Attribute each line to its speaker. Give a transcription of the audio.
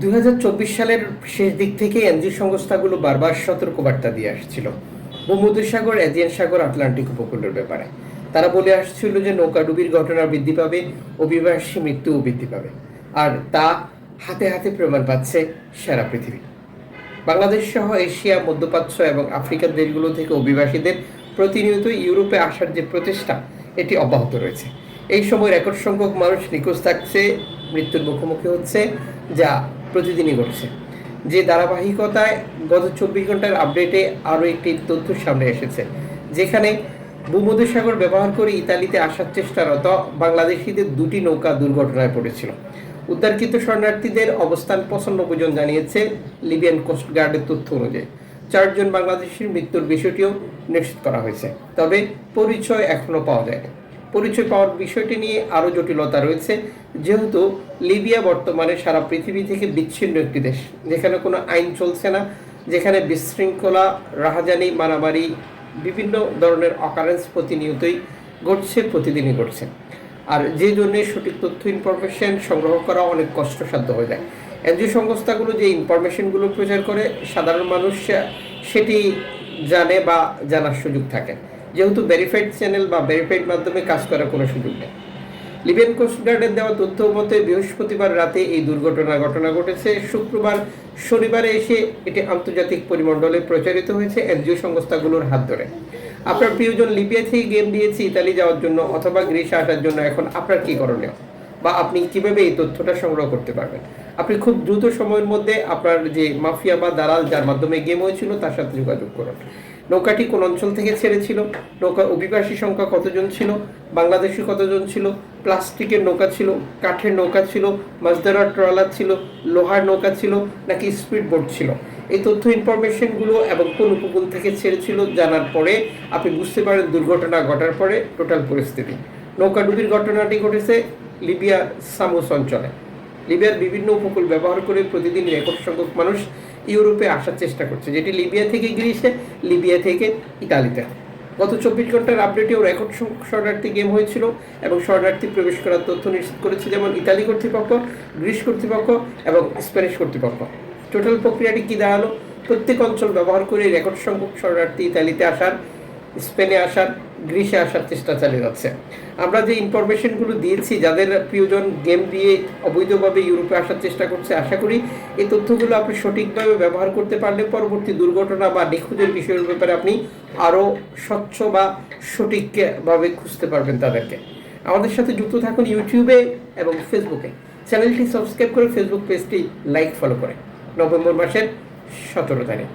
Speaker 1: দুই হাজার চব্বিশ সালের শেষ দিক থেকে এনজি সংস্থাগুলো বারবার সতর্কবার্তা দিয়ে আসছিল। ভূমধ্যসাগর এজিয়ান সাগর, আটলান্টিক উপকূলের ব্যাপারে। তারা বলে আসছিল যে নৌকাডুবির ঘটনা বৃদ্ধি পাবে, অভিবাসী মৃত্যুও বৃদ্ধি পাবে। আর তা হাতে হাতে প্রমাণ পাচ্ছে সারা পৃথিবী। বাংলাদেশ সহ এশিয়া, মধ্যপ্রাচ্য এবং আফ্রিকার দেশগুলো থেকে অভিবাসীদের প্রতিনিয়ত ইউরোপে আসার যে প্রচেষ্টা, এটি অব্যাহত রয়েছে। এই সময় রেকর্ড সংখ্যক মানুষ নিখোঁজ থাকছে, মৃত্যুর মুখোমুখি হচ্ছে, যা প্রতিদিনই ঘটছে। যে ধারাবাহিকতায় গত চব্বিশ ঘণ্টার আপডেটে আরও একটি তথ্য সামনে এসেছে, যেখানে ভূমধ্যসাগর ব্যবহার করে ইতালিতে আসার চেষ্টারত বাংলাদেশিদের দুটি নৌকা দুর্ঘটনায় পড়েছিল। উদ্ধারকৃত শরণার্থীদের অবস্থান পঁচানব্বই জন জানিয়েছে লিবিয়ান কোস্টগার্ডের তথ্য অনুযায়ী। চারজন বাংলাদেশের মৃত্যুর বিষয়টিও নিশ্চিত করা হয়েছে, তবে পরিচয় এখনও পাওয়া যায়নি। পরিচয় পাওয়ার বিষয়টি নিয়ে আরও জটিলতা রয়েছে। যেহেতু লিবিয়া বর্তমানে সারা পৃথিবী থেকে বিচ্ছিন্ন একটি দেশ, যেখানে কোনো আইন চলছে না, যেখানে বিশৃঙ্খলা, রাহাজানি, মারামারি, বিভিন্ন ধরনের অকারেন্স প্রতিনিয়তই ঘটছে, প্রতিদিনই ঘটছে। আর যে জন্য সঠিক তথ্য ইনফরমেশন সংগ্রহ করা অনেক কষ্টসাধ্য হয়ে যায়। এনজিও সংস্থাগুলো যে ইনফরমেশনগুলো প্রচার করে, সাধারণ মানুষ সেটি জানে বা জানার সুযোগ থাকে। যেহেতু ভেরিফাইড চ্যানেল বা ভেরিফাইড মাধ্যমে কাজ করার কোনো সুযোগ নেই। লিবিয়ান কোস্টগার্ডের দেওয়া তথ্য মতে, বৃহস্পতিবার রাতে এই দুর্ঘটনা ঘটনা ঘটেছে। শুক্রবার শনিবারে এসে এটি আন্তর্জাতিক পরিমণ্ডলে প্রচারিত হয়েছে এনজিও সংস্থাগুলোর হাত ধরে। আপনার প্রিয়জন লিবিয়া থেকে গেম দিয়েছে ইতালি যাওয়ার জন্য অথবা গ্রিসে আসার জন্য। এখন আপনার কী করণীয়? বা আপনি কীভাবে এই তথ্যটা সংগ্রহ করতে পারবেন? আপনি খুব দ্রুত সময়ের মধ্যে আপনার যে মাফিয়া বা দালাল যার মাধ্যমে গেম হয়েছিল তার সাথে যোগাযোগ করুন। নৌকাটি কোন অঞ্চল থেকে ছেড়েছিল? নৌকার অভিবাসী সংখ্যা কতজন ছিল? বাংলাদেশি কতজন ছিল? প্লাস্টিকের নৌকা ছিল? কাঠের নৌকা ছিল? মাছ ধরার ট্রলার ছিল? লোহার নৌকা ছিল? নাকি স্পিড বোট ছিল? এই তথ্য ইনফরমেশনগুলো এবং কোন উপকূল থেকে ছেড়েছিল জানার পরে আপনি বুঝতে পারেন দুর্ঘটনা ঘটার পরে টোটাল পরিস্থিতি। নৌকাডুবির ঘটনাটি ঘটেছে লিবিয়া সামুস অঞ্চলে। লিবিয়ার বিভিন্ন উপকূল ব্যবহার করে প্রতিদিন রেকর্ড সংখ্যক মানুষ ইউরোপে আসার চেষ্টা করছে, যেটি লিবিয়া থেকে গ্রিসে, লিবিয়া থেকে ইতালিতে। গত চব্বিশ ঘণ্টার আপডেটেও রেকর্ড সংখ্যক শরণার্থী গেম হয়েছিল এবং শরণার্থী প্রবেশ করার তথ্য নিশ্চিত করেছে যেমন ইতালি কর্তৃপক্ষ, গ্রিস কর্তৃপক্ষ এবং স্প্যানিশ কর্তৃপক্ষ। টোটাল প্রক্রিয়াটি কী দাঁড়াল? প্রত্যেক অঞ্চল ব্যবহার করে রেকর্ড সংখ্যক শরণার্থী ইতালিতে আসার স্পেনে আসার, গ্রিসে আসার চেষ্টা চালিয়ে যাচ্ছে। আমরা যে ইনফরমেশনগুলো দিয়েছি, যাদের প্রিয়জন গেম দিয়ে অবৈধভাবে ইউরোপে আসার চেষ্টা করছে, আশা করি এই তথ্যগুলো আপনি সঠিকভাবে ব্যবহার করতে পারলে পরবর্তী দুর্ঘটনা বা নিখোঁজের বিষয়ের ব্যাপারে আপনি আরও স্বচ্ছ বা সঠিকভাবে খুঁজতে পারবেন তাদেরকে। আমাদের সাথে যুক্ত থাকুন ইউটিউবে এবং ফেসবুকে চ্যানেলটি সাবস্ক্রাইব করে ফেসবুক পেজটি লাইক ফলো করে। নভেম্বর মাসের সতেরো তারিখ।